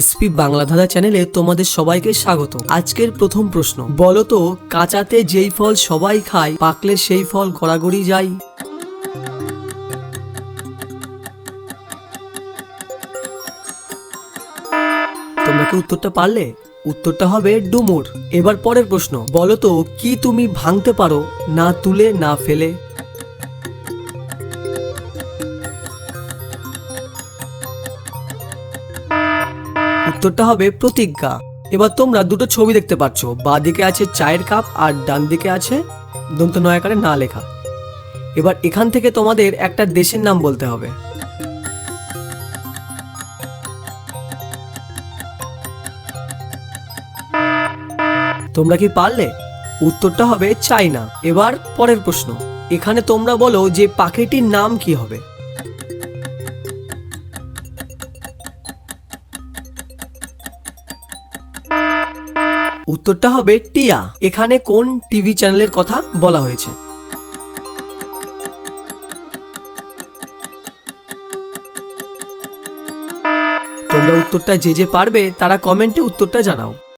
SP Bangla চ্যানেলে তোমাদের সবাইকে স্বাগত। আজকের প্রথম প্রশ্ন বলো তো কাঁচাতে যেই ফল সবাই খায়, পাকলে সেই ফল গড়াগড়ি যায়? তোমরা কি উত্তরটা পারলে? উত্তরটা হবে ডুমুর। এবার পরের প্রশ্ন, বলতো কি তুমি ভাঙতে পারো, না তুলে না ফেলে? উত্তরটা হবে প্রতিজ্ঞা। এবার তোমরা দুটো ছবি দেখতে পাচ্ছ। বাঁ দিকে আছে চায়ের কাপ আর ডান দিকে আছে দন্ত নয়াকারে না লেখা। এবার এখান থেকে তোমাদের একটা দেশের নাম বলতে হবে। তোমরা কি পারলে? উত্তরটা হবে চাইনা। এবার পরের প্রশ্ন। এখানে তোমরা বলো যে পাখিটির নাম কি হবে? উত্তরটা হবে টিয়া। এখানে কোন টিভি চ্যানেলের কথা বলা হয়েছে? তোমরা উত্তরটা যে যে পারবে, তারা কমেন্টে উত্তরটা জানাও।